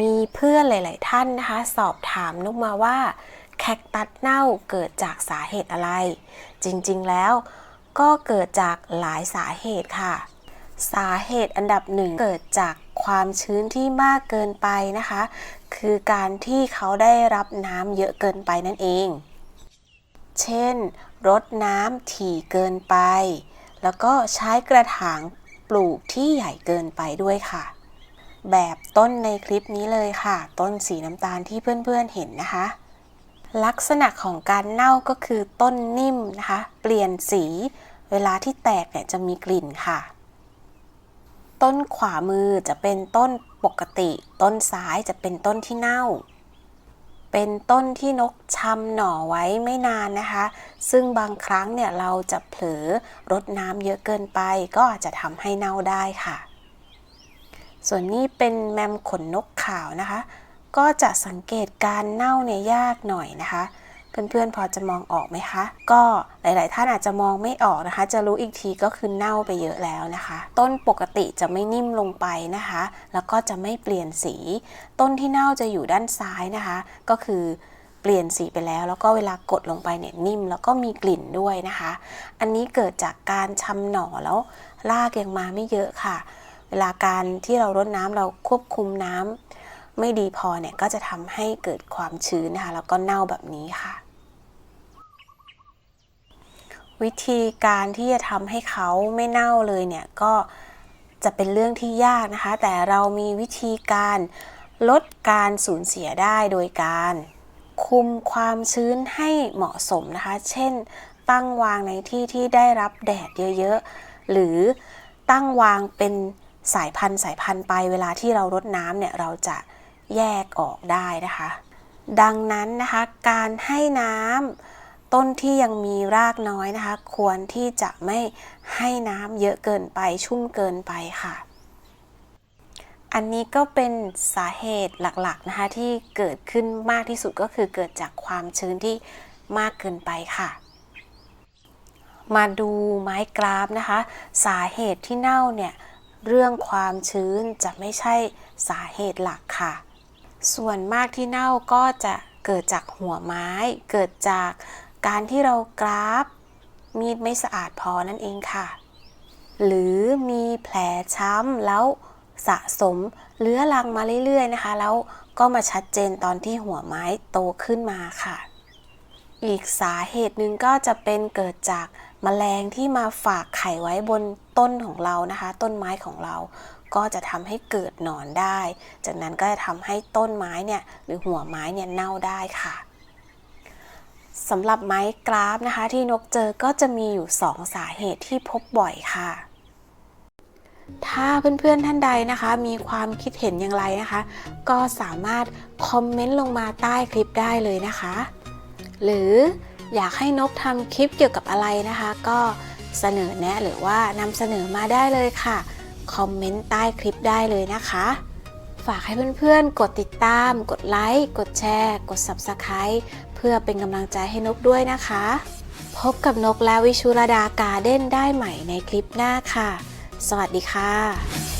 มีเพื่อนหลาย ๆ ท่านนะคะ สอบถามนุกมาว่าแคคตัสเน่าเกิดจากสาเหตุอะไร จริง ๆ แล้วก็เกิดจากหลายสาเหตุค่ะ สาเหตุอันดับหนึ่งเกิดจากความชื้นที่มากเกินไปนะคะ คือการที่เขาได้รับน้ำเยอะเกินไปนั่นเอง เช่น รดน้ำถี่เกินไป แล้วก็ใช้กระถางปลูกที่ใหญ่เกินไปด้วยค่ะ แบบต้นในคลิปนี้เลยค่ะ ต้นสีน้ำตาลที่เพื่อนๆเห็นนะคะ ลักษณะของการเน่าก็คือต้นนิ่มนะคะ เปลี่ยนสีเวลาที่แตกเนี่ยจะมีกลิ่นค่ะ ต้นขวามือจะเป็นต้นปกติ ต้นซ้ายจะเป็นต้นที่เน่า เป็นต้นที่นกชำหน่อไว้ไม่นานนะคะ ซึ่งบางครั้งเนี่ยเราจะเผลอรดน้ำเยอะเกินไปก็อาจจะทำให้เน่าได้ค่ะ ส่วนนี้เป็นแมมขนนกขาวนะคะ ก็จะสังเกตการเน่าเนี่ยยากหน่อยนะคะ เพื่อนๆพอจะมองออกไหมคะ ก็หลายๆ ท่านอาจจะมองไม่ออกนะคะ จะรู้อีกทีก็คือเน่าไปเยอะแล้วนะคะ ต้นปกติจะไม่นิ่มลงไปนะคะ แล้วก็จะไม่เปลี่ยนสี ต้นที่เน่าจะอยู่ด้านซ้ายนะคะ ก็คือเปลี่ยนสีไปแล้วแล้วก็เวลากดลงไปเนี่ยนิ่มแล้วก็มีกลิ่นด้วยนะคะ อันนี้เกิดจากการชำหน่อแล้วรากยังมาไม่เยอะค่ะ เวลาการที่เรารดน้ำเราควบคุมน้ำไม่ดีพอเนี่ยก็จะทำให้เกิดความชื้นนะคะแล้วก็เน่าแบบนี้ค่ะ วิธีการที่จะทำให้เขาไม่เน่าเลยเนี่ยก็จะเป็นเรื่องที่ยากนะคะ แต่เรามีวิธีการลดการสูญเสียได้โดยการคุมความชื้นให้เหมาะสมนะคะ เช่น ตั้งวางในที่ที่ได้รับแดดเยอะๆ หรือตั้งวางเป็น สายพันธุ์สายพันธุ์ไปเวลาที่เรารดน้ำเนี่ยเราจะแยกออกได้นะคะ ดังนั้นนะคะการให้น้ำต้นที่ยังมีรากน้อยนะคะ ควรที่จะไม่ให้น้ำเยอะเกินไปชุ่มเกินไปค่ะ อันนี้ก็เป็นสาเหตุหลักๆนะคะที่เกิดขึ้นมากที่สุดก็คือเกิดจากความชื้นที่มากเกินไปค่ะมาดูไม้กราฟนะคะ สาเหตุที่เน่าเนี่ย เรื่องความชื้นจะไม่ใช่สาเหตุหลักค่ะ ส่วนมากที่เน่าก็จะเกิดจากหัวไม้ เกิดจากการที่เรากราฟ มีดไม่สะอาดพอนั่นเองค่ะ หรือมีแผลช้ำแล้วสะสมเลื้อรังมาเรื่อยๆนะคะ แล้วก็มาชัดเจนตอนที่หัวไม้โตขึ้นมาค่ะ อีกสาเหตุหนึ่งก็จะเป็นเกิดจาก แมลงที่มาฝากไข่ไว้บนต้นของเรานะคะ ต้นไม้ของเราก็จะทำให้เกิดหนอนได้ จากนั้นก็จะทำให้ต้นไม้เนี่ยหรือหัวไม้เนี่ยเน่าได้ค่ะสำหรับไม้กราฟนะคะ ที่นกเจอก็จะมีอยู่ 2 สาเหตุที่พบบ่อยค่ะ ถ้าเพื่อนๆท่านใดนะคะ มีความคิดเห็นอย่างไรนะคะ ก็สามารถคอมเมนต์ลงมาใต้คลิปได้เลยนะคะ หรือ อยากให้นกทำคลิปเกี่ยวกับอะไรนะคะ ก็เสนอแนะหรือว่านำเสนอมาได้เลยค่ะ คอมเมนต์ใต้คลิปได้เลยนะคะ ฝากให้เพื่อนๆ กดติดตาม กดไลค์ กดแชร์ กด Subscribe เพื่อเป็นกำลังใจให้นกด้วยนะคะ พบกับนกและวิชุรดาการ์เด้นได้ใหม่ในคลิปหน้าค่ะ สวัสดีค่ะ